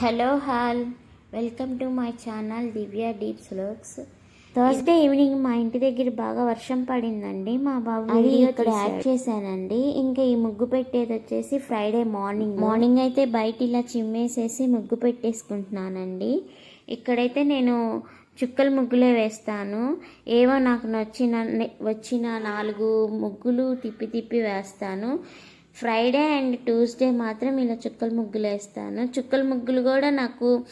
Hello all welcome to my channel Divya Deep vlogs. Thursday evening మా ఇంటి దగ్గర బాగా వర్షం పడిందండి మా బాబు అది ఇక్కడ యాడ్ చేశానండి. ఇంకా ఈ ముగ్గు పెట్టేది వచ్చేసి ఫ్రైడే మార్నింగ్ మార్నింగ్ అయితే బయట ఇలా చిమ్మేసేసి ముగ్గు పెట్టేసుకుంటున్నానండి. ఇక్కడైతే నేను చుక్కల ముగ్గులే వేస్తాను. ఏవో నాకు నచ్చిన వచ్చిన నాలుగు ముగ్గులు తిప్పి తిప్పి వేస్తాను. ఫ్రైడే అండ్ ట్యూస్డే మాత్రం ఇలా చుక్కల ముగ్గులు వేస్తాను. చుక్కల ముగ్గులు కూడా నాకు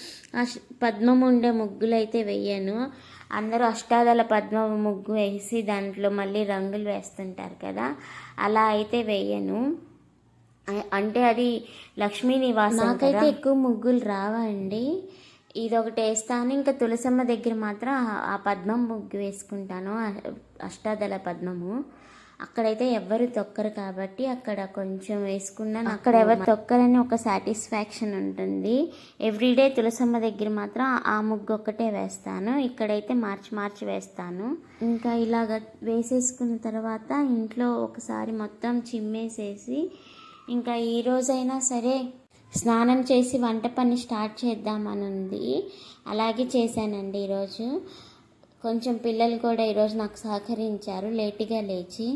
పద్మం ఉండే ముగ్గులు అయితే వేయను. అందరూ అష్టాదళ పద్మ ముగ్గు వేసి దాంట్లో మళ్ళీ రంగులు వేస్తుంటారు కదా అలా అయితే వేయను. అంటే అది లక్ష్మీ నివాసం నాకైతే ఎక్కువ ముగ్గులు రావండి. ఇది ఒకటి వేస్తాను. ఇంకా తులసమ్మ దగ్గర మాత్రం ఆ- పద్మం ముగ్గు వేసుకుంటాను. అష్టాదల అష్టాదళ పద్మము. అక్కడైతే ఎవ్వరు తొక్కరు కాబట్టి అక్కడ కొంచెం వేసుకున్నా అక్కడ ఎవరు తొక్కరని ఒక సాటిస్ఫాక్షన్ ఉంటుంది. ఎవ్రీడే తులసమ్మ దగ్గర మాత్రం ఆ ముగ్గు ఒక్కటే వేస్తాను. ఇక్కడైతే మార్చి మార్చి వేస్తాను. ఇంకా ఇలాగ వేసేసుకున్న తర్వాత ఇంట్లో ఒకసారి మొత్తం చిమ్మేసేసి ఇంకా ఈ రోజైనా సరే స్నానం చేసి వంట పని స్టార్ట్ చేద్దామని ఉంది అలాగే చేశానండి ఈరోజు కొంచెం పిల్లలు కూడా ఈరోజు నాకు సహకరించారు. లేటుగా లేచి.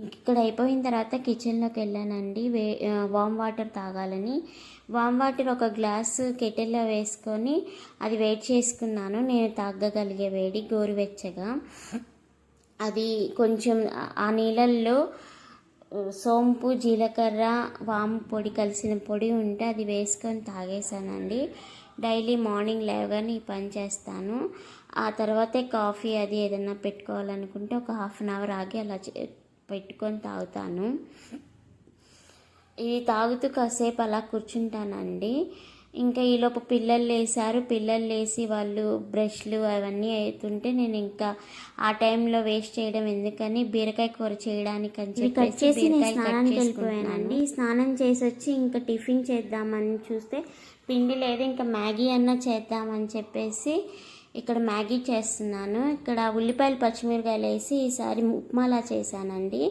ఇక్కడ అయిపోయిన తర్వాత కిచెన్లోకి వెళ్ళానండి. వే వామ్ వాటర్ తాగాలని. వామ్ వాటర్ ఒక గ్లాసు కెటిల్లో వేసుకొని అది వేడి చేసుకున్నాను. నేను తాగగలిగే వేడి గోరువెచ్చగా. అది కొంచెం ఆ- నీళ్ళల్లో సోంపు జీలకర్ర వాము పొడి కలిసిన పొడి ఉంటే అది వేసుకొని తాగేసానండి డైలీ మార్నింగ్ లేవగానే ఈ పని చేస్తాను. ఆ తర్వాతే కాఫీ అది ఏదైనా పెట్టుకోవాలనుకుంటే ఒక హాఫ్ అన్ అవర్ ఆగి అలా చే- పెట్టుకొని తాగుతాను. ఇది తాగుతూ కాసేపు అలా కూర్చుంటానండి. ఇంకా ఈలోపు పిల్లలు లేసారు. పిల్లలు లేసి వాళ్ళు బ్రష్లు అవన్నీ అవుతుంటే నేను ఇంకా ఆ టైంలో వేస్ట్ చేయడం ఎందుకని బీరకాయ కూర చేయడానికి అని బీరకాయలు కట్ చేసుకుంటున్నానండి స్నానం చేసి వచ్చి ఇంకా టిఫిన్ చేద్దామని చూస్తే పిండి లేదు ఇంకా మ్యాగీ అన్న చేద్దామని చెప్పేసి ఇక్కడ మ్యాగీ చేస్తున్నాను. ఇక్కడ ఉల్లిపాయలు పచ్చిమిరకాయలు వేసి ఈసారి ఉప్మాలా చేశానండి.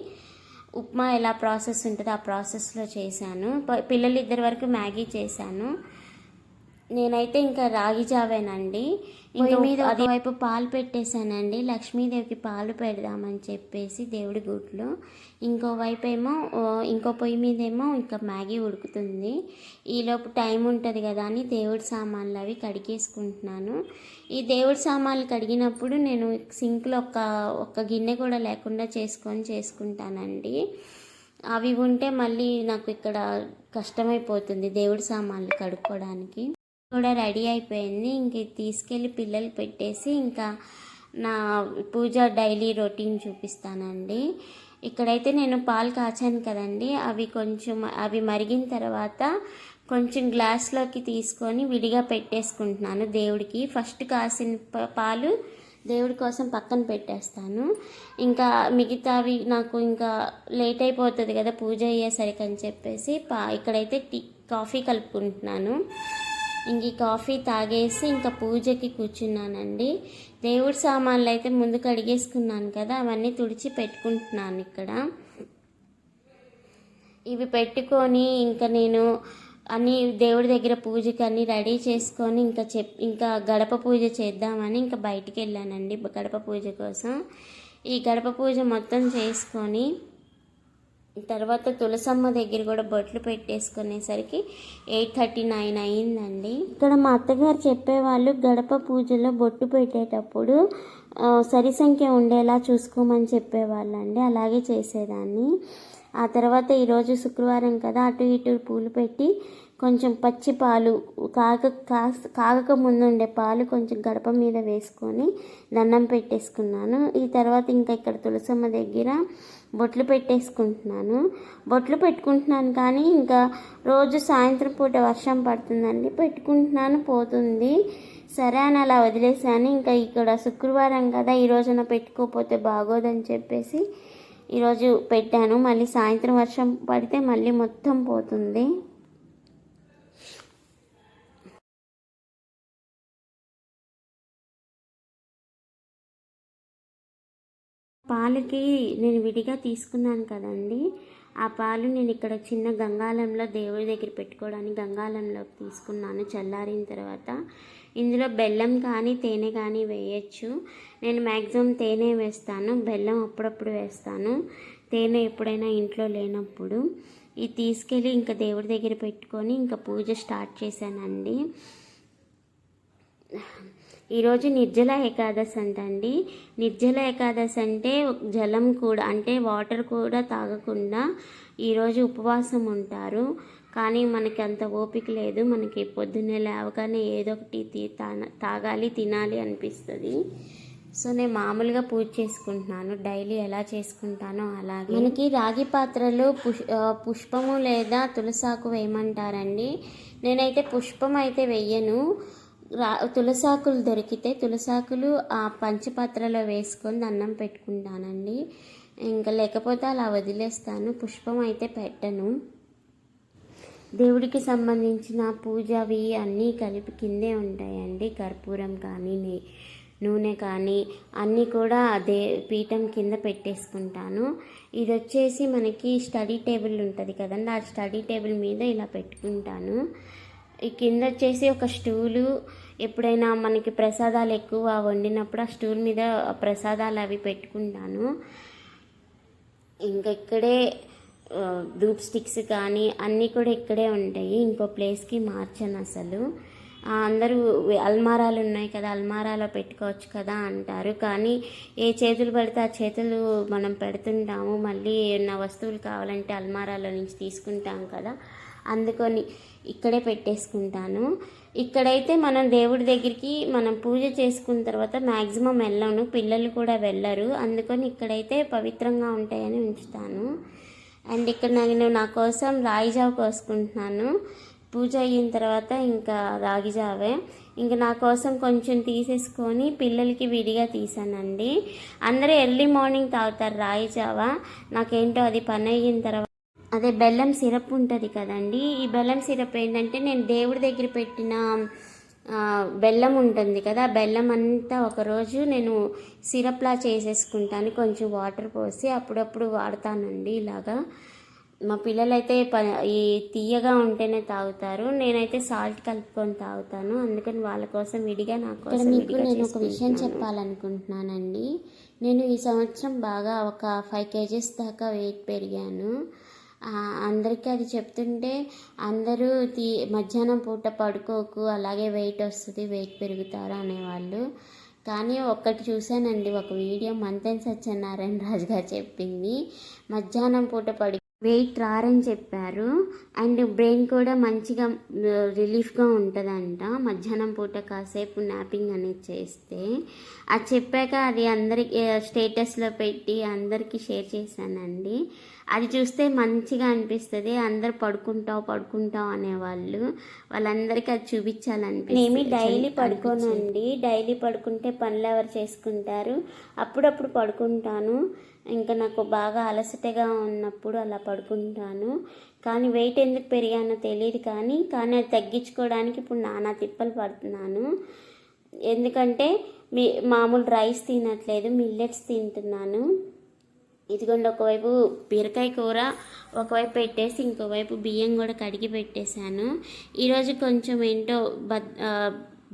ఉప్మా ఎలా ప్రాసెస్ ఉంటుందో ఆ ప్రాసెస్లో చేశాను. పిల్లలు ఇద్దరి వరకు మ్యాగీ చేశాను. నేనైతే ఇంకా రాగి జావేనండి. ఇంకా మీద పాలు పెట్టేశానండి. లక్ష్మీదేవికి పాలు పెడదామని చెప్పేసి దేవుడి గుట్లో ఇంకోవైపు ఏమో ఇంకో పొయ్యి మీద ఏమో ఇంకా మ్యాగీ ఉడుకుతుంది. ఈలోపు టైం ఉంటుంది కదా అని దేవుడి సామాన్లు అవి కడిగేసుకుంటున్నాను. ఈ దేవుడి సామాన్లు కడిగినప్పుడు నేను సింక్లో ఒక ఒక గిన్నె కూడా లేకుండా చేసుకొని చేసుకుంటానండి. అవి ఉంటే మళ్ళీ నాకు ఇక్కడ కష్టమైపోతుంది దేవుడి సామాన్లు కడుక్కోవడానికి. కూడా రెడీ అయిపోయింది. ఇంక తీసుకెళ్ళి పిల్లలు పెట్టేసి ఇంకా నా పూజ డైలీ రొటీన్ చూపిస్తానండి. ఇక్కడైతే నేను పాలు కాచాను కదండి. అవి కొంచెం అవి మరిగిన తర్వాత కొంచెం గ్లాస్లోకి తీసుకొని విడిగా పెట్టేసుకుంటున్నాను దేవుడికి. ఫస్ట్ కాసిన పాలు దేవుడి కోసం పక్కన పెట్టేస్తాను. ఇంకా మిగతావి నాకు ఇంకా లేట్ అయిపోతుంది కదా పూజ అయ్యేసరికి అని చెప్పేసి పా ఇక్కడైతే టీ కాఫీ కలుపుకుంటున్నాను. ఇంక ఈ కాఫీ తాగేసి ఇంకా పూజకి కూర్చున్నానండి. దేవుడి సామాన్లు అయితే ముందు కడిగేసుకున్నాను కదా అవన్నీ తుడిచి పెట్టుకుంటున్నాను ఇక్కడ. ఇవి పెట్టుకొని ఇంకా నేను అన్ని దేవుడి దగ్గర పూజకి అన్ని రెడీ చేసుకొని ఇంకా చెప్ ఇంకా గడప పూజ చేద్దామని ఇంకా బయటికి వెళ్ళానండి గడప పూజ కోసం. ఈ గడప పూజ మొత్తం చేసుకొని తర్వాత తులసమ్మ దగ్గర కూడా బొట్లు పెట్టేసుకునేసరికి ఎయిట్ థర్టీ నైన్ అయిందండి. ఇక్కడ మా అత్తగారు చెప్పేవాళ్ళు గడప పూజలో బొట్టు పెట్టేటప్పుడు సరి సంఖ్య ఉండేలా చూసుకోమని చెప్పేవాళ్ళండి. అలాగే చేసేదాన్ని. ఆ తర్వాత ఈరోజు శుక్రవారం కదా అటు ఇటు పూలు పెట్టి కొంచెం పచ్చి పాలు కాగ కాస్త కాగక ముందు ఉండే పాలు కొంచెం గడప మీద వేసుకొని దండం పెట్టేసుకున్నాను. ఈ తర్వాత ఇంకా ఇక్కడ తులసమ్మ దగ్గర బొట్లు పెట్టేసుకుంటున్నాను. బొట్లు పెట్టుకుంటున్నాను కానీ ఇంకా రోజు సాయంత్రం పూట వర్షం పడుతుందండి. పెట్టుకుంటున్నాను పోతుంది. సరే అని అలా వదిలేసాను ఇంకా ఇక్కడ శుక్రవారం కదా ఈ రోజున పెట్టుకోకపోతే బాగోదని చెప్పేసి ఈరోజు పెట్టాను. మళ్ళీ సాయంత్రం వర్షం పడితే మళ్ళీ మొత్తం పోతుంది. పాలకి నేను విడిగా తీసుకున్నాను కదండి. ఆ పాలు నేను ఇక్కడ చిన్న గంగాలంలో దేవుడి దగ్గర పెట్టుకోవడానికి గంగాలంలోకి తీసుకున్నాను చల్లారిన తర్వాత. ఇందులో బెల్లం కానీ తేనె కానీ వేయచ్చు. నేను మ్యాక్సిమం తేనె వేస్తాను బెల్లం అప్పుడప్పుడు వేస్తాను. తేనె ఎప్పుడైనా ఇంట్లో లేనప్పుడు. ఇది తీసుకెళ్ళి ఇంకా దేవుడి దగ్గర పెట్టుకొని ఇంకా పూజ స్టార్ట్ చేశానండి. ఈరోజు నిర్జల ఏకాదశి అంటండి. నిర్జల ఏకాదశి అంటే జలం కూడా అంటే వాటర్ కూడా తాగకుండా ఈరోజు ఉపవాసం ఉంటారు. కానీ మనకి అంత ఓపిక లేదు. మనకి పొద్దున్నే లేవగానే ఏదో ఒకటి తా- తాగాలి తినాలి అనిపిస్తుంది. సో నేను మామూలుగా పూజ చేసుకుంటున్నాను. డైలీ ఎలా చేసుకుంటానో అలాగే. మనకి రాగి పాత్రలో పుష్ పుష్పము లేదా తులసాకు వేయమంటారండి. నేనైతే పుష్పం అయితే వెయ్యను రా తులసాకులు దొరికితే తులసాకులు ఆ పంచపాత్రలో వేసుకొని దండం పెట్టుకుంటానండి. ఇంకా లేకపోతే అలా వదిలేస్తాను. పుష్పం అయితే పెట్టను. దేవుడికి సంబంధించిన పూజవి అన్నీ కలిపి కిందే ఉంటాయండి. కర్పూరం కానీ నే- నూనె కానీ అన్నీ కూడా అదే పీఠం కింద పెట్టేసుకుంటాను. ఇది వచ్చేసి మనకి స్టడీ టేబుల్ ఉంటుంది కదండి. ఆ స్టడీ టేబుల్ మీద ఇలా పెట్టుకుంటాను. ఈ కింద వచ్చేసి ఒక స్టూలు ఎప్పుడైనా మనకి ప్రసాదాలు ఎక్కువ వండినప్పుడు ఆ స్టూల్ మీద ప్రసాదాలు అవి పెట్టుకుంటాను. ఇంకా ఇక్కడే ధూప్ స్టిక్స్ కానీ అన్నీ కూడా ఇక్కడే ఉంటాయి. ఇంకో ప్లేస్కి మార్చాను అసలు. అందరూ అల్మారాలు ఉన్నాయి కదా అల్మారాలో పెట్టుకోవచ్చు కదా అంటారు. కానీ ఏ చేతులు పడితే ఆ చేతులు మనం పెడుతుంటాము. మళ్ళీ ఏమన్నా వస్తువులు కావాలంటే అల్మారాలో నుంచి తీసుకుంటాం కదా. అందుకొని ఇక్కడే పెట్టేసుకుంటాను. ఇక్కడైతే మనం దేవుడి దగ్గరికి మనం పూజ చేసుకున్న తర్వాత మ్యాక్సిమం వెళ్ళను. పిల్లలు కూడా వెళ్ళరు. అందుకని ఇక్కడైతే పవిత్రంగా ఉంటాయని ఉంచుతాను. అండ్ ఇక్కడ నేను నా కోసం రాయిజావ కోసుకుంటున్నాను. పూజ అయిన తర్వాత ఇంకా రాగిజావే ఇంకా నా కోసం కొంచెం తీసేసుకొని పిల్లలకి విడిగా తీసానండి. అందరూ ఎర్లీ మార్నింగ్ తాగుతారు రాయిజావ నాకేంటో అది పని అయిన తర్వాత అదే బెల్లం సిరప్ ఉంటుంది కదండి. ఈ బెల్లం సిరప్ ఏంటంటే నేను దేవుడి దగ్గర పెట్టిన బెల్లం ఉంటుంది కదా ఆ బెల్లం అంతా ఒకరోజు నేను సిరప్లా చేసేసుకుంటాను. కొంచెం వాటర్ పోసి అప్పుడప్పుడు వాడతానండి ఇలాగా. మా పిల్లలైతే ప ఈ తీయగా ఉంటేనే తాగుతారు. నేనైతే సాల్ట్ కలుపుకొని తాగుతాను. అందుకని వాళ్ళ కోసం విడిగా నా కోసం మీకు నేను ఒక విషయం చెప్పాలనుకుంటున్నానండి. నేను ఈ సంవత్సరం బాగా ఒక ఫైవ్ కేజెస్ దాకా వెయిట్ పెరిగాను. అందరికీ అది చెప్తుంటే అందరూ తీ మధ్యాహ్నం పూట పడుకోకు అలాగే వెయిట్ వస్తుంది వెయిట్ పెరుగుతారు అనేవాళ్ళు. కానీ ఒక్కటి చూశానండి ఒక వీడియో మంతెన్ సత్యనారాయణ రాజు గారు చెప్పింది. మధ్యాహ్నం పూట పడి వెయిట్ రారని చెప్పారు. అండ్ బ్రెయిన్ కూడా మంచిగా రిలీఫ్గా ఉంటుందంట. మధ్యాహ్నం పూట కాసేపు నాపింగ్ అనేది చేస్తే. అది చెప్పాక అది అందరికి స్టేటస్లో పెట్టి అందరికీ షేర్ చేశానండి. అది చూస్తే మంచిగా అనిపిస్తుంది. అందరు పడుకుంటావు పడుకుంటావు అనేవాళ్ళు. వాళ్ళందరికీ అది చూపించాలనిపిస్తుంది. ఏమి డైలీ పడుకోనండి. డైలీ పడుకుంటే పనులు ఎవరు చేసుకుంటారు? అప్పుడప్పుడు పడుకుంటాను. ఇంకా నాకు బాగా అలసటగా ఉన్నప్పుడు అలా పడుకుంటాను. కానీ వెయిట్ ఎందుకు పెరిగానో తెలియదు కానీ కానీ అది తగ్గించుకోవడానికి ఇప్పుడు నానా తిప్పలు పడుతున్నాను. ఎందుకంటే మీ మామూలు రైస్ తినట్లేదు మిల్లెట్స్ తింటున్నాను. ఇదిగోండి ఒకవైపు బీరకాయ కూర ఒకవైపు పెట్టేసి ఇంకోవైపు బియ్యం కూడా కడిగి పెట్టేశాను. ఈరోజు కొంచెం ఏంటో బద్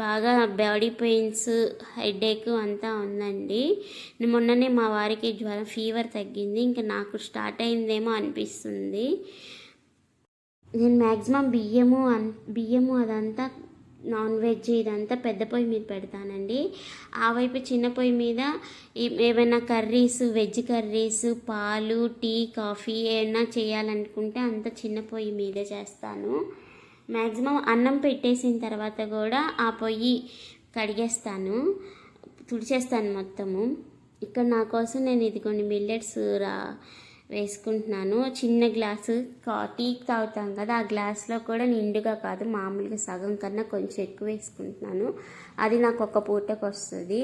బాగా బాడీ పెయిన్స్ హెడేక్ అంతా ఉందండి. మొన్ననే మా వారికి జ్వరం ఫీవర్ తగ్గింది. ఇంకా నాకు స్టార్ట్ అయిందేమో అనిపిస్తుంది. నేను మ్యాక్సిమం బియ్యము అన్ బియ్యము అదంతా నాన్ వెజ్ ఇదంతా పెద్ద పొయ్యి మీద పెడతానండి. ఆ వైపు చిన్న పొయ్యి మీద ఏమైనా కర్రీస్ వెజ్ కర్రీస్ పాలు టీ కాఫీ ఏమైనా చేయాలనుకుంటే అంత చిన్న పొయ్యి మీదే చేస్తాను. మ్యాక్సిమం అన్నం పెట్టేసిన తర్వాత కూడా ఆ పొయ్యి కడిగేస్తాను. తుడిచేస్తాను మొత్తము. ఇక్కడ నా కోసం నేను ఇదిగోండి మిల్లెట్స్ రా వేసుకుంటున్నాను. చిన్న గ్లాసు కా టీ తాగుతాం కదా ఆ గ్లాస్లో కూడా నిండుగా కాదు మామూలుగా సగం కన్నా కొంచెం ఎక్కువ వేసుకుంటున్నాను. అది నాకు ఒక పూటకు వస్తుంది.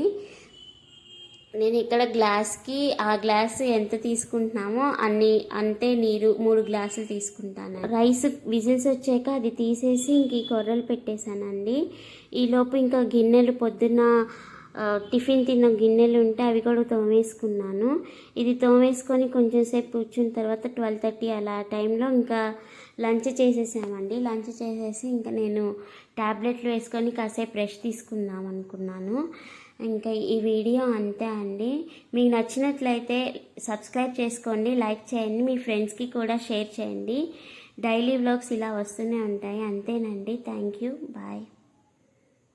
నేను ఇక్కడ గ్లాస్కి ఆ గ్లాస్ ఎంత తీసుకుంటున్నామో అన్ని అంతే నీరు మూడు గ్లాసులు తీసుకుంటాను రైస్ విజిల్స్ వచ్చాక అది తీసేసి ఇంక ఈ కొర్రలు పెట్టేశానండి. ఈలోపు ఇంకా గిన్నెలు పొద్దున్న టిఫిన్ తిన్న గిన్నెలు ఉంటే అవి కూడా తోమేసుకున్నాను. ఇది తోమేసుకొని కొంచెం సేపు కూర్చున్న తర్వాత ట్వెల్వ్ థర్టీ అలా ఆ టైంలో ఇంకా లంచ్ చేసేసామండి. లంచ్ చేసేసి ఇంకా నేను ట్యాబ్లెట్లు వేసుకొని కాసేపు రెస్ట్ తీసుకుందాం అనుకున్నాను. ఇంకా ఈ వీడియో అంతే అండి. మీకు నచ్చినట్లయితే సబ్స్క్రైబ్ చేసుకోండి లైక్ చేయండి మీ ఫ్రెండ్స్కి కూడా షేర్ చేయండి. డైలీ వ్లాగ్స్ ఇలా వస్తూనే ఉంటాయి. అంతేనండి. Thank you. బాయ్.